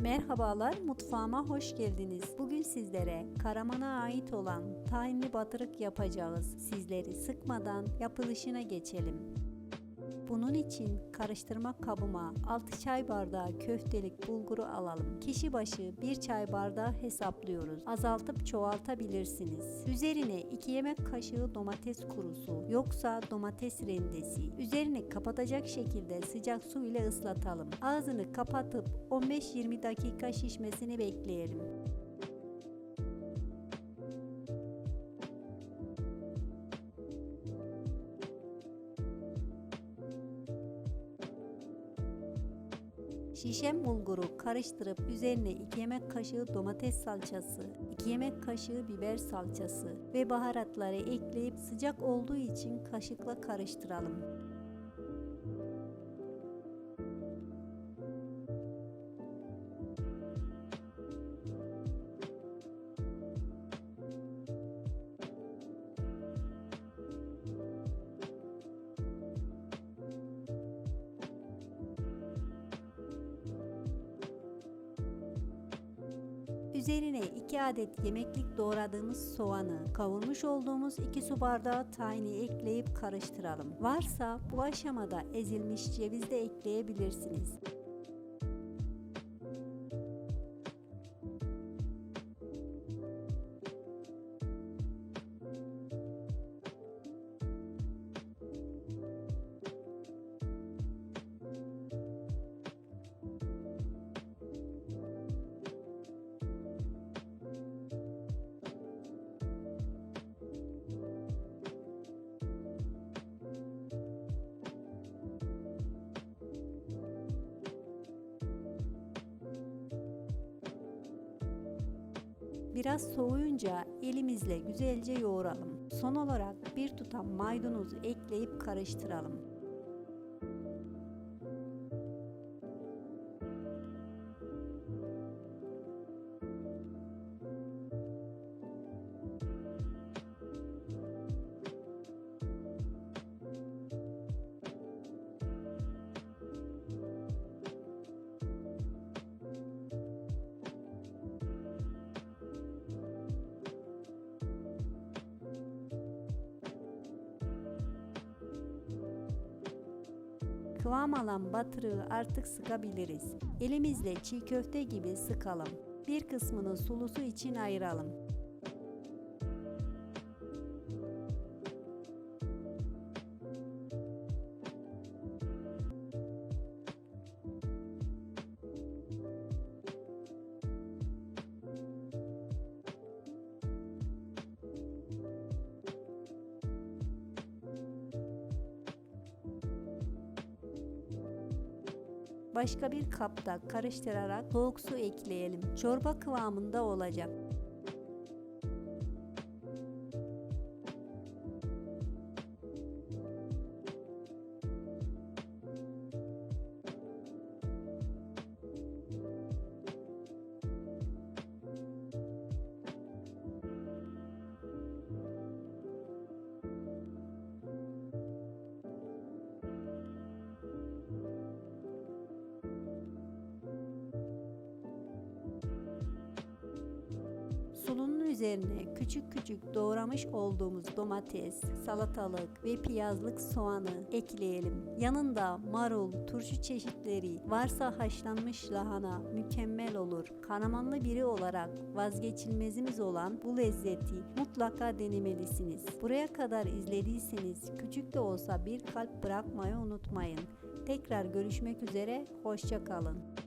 Merhabalar, mutfağıma hoş geldiniz. Bugün sizlere Karaman'a ait olan tahinli batırık yapacağız. Sizleri sıkmadan yapılışına geçelim. Bunun için karıştırma kabıma 6 çay bardağı köftelik bulguru alalım. Kişi başı 1 çay bardağı hesaplıyoruz. Azaltıp çoğaltabilirsiniz. Üzerine 2 yemek kaşığı domates kurusu yoksa domates rendesi. Üzerini kapatacak şekilde sıcak su ile ıslatalım. Ağzını kapatıp 15-20 dakika şişmesini bekleyelim. Şişen bulguru karıştırıp üzerine 2 yemek kaşığı domates salçası, 2 yemek kaşığı biber salçası ve baharatları ekleyip sıcak olduğu için kaşıkla karıştıralım. Üzerine 2 adet yemeklik doğradığımız soğanı, kavurmuş olduğumuz 2 su bardağı tahini ekleyip karıştıralım. Varsa bu aşamada ezilmiş ceviz de ekleyebilirsiniz. Biraz soğuyunca elimizle güzelce yoğuralım. Son olarak bir tutam maydanozu ekleyip karıştıralım. Kıvam alan batırığı artık sıkabiliriz. Elimizle çiğ köfte gibi sıkalım. Bir kısmını sulu su için ayıralım. Başka bir kapta karıştırarak soğuk su ekleyelim. Çorba kıvamında olacak. Üzerine küçük küçük doğramış olduğumuz domates, salatalık ve piyazlık soğanı ekleyelim. Yanında marul, turşu çeşitleri, varsa haşlanmış lahana mükemmel olur. Kanamanlı biri olarak vazgeçilmezimiz olan bu lezzeti mutlaka denemelisiniz. Buraya kadar izlediyseniz küçük de olsa bir kalp bırakmayı unutmayın. Tekrar görüşmek üzere, hoşça kalın.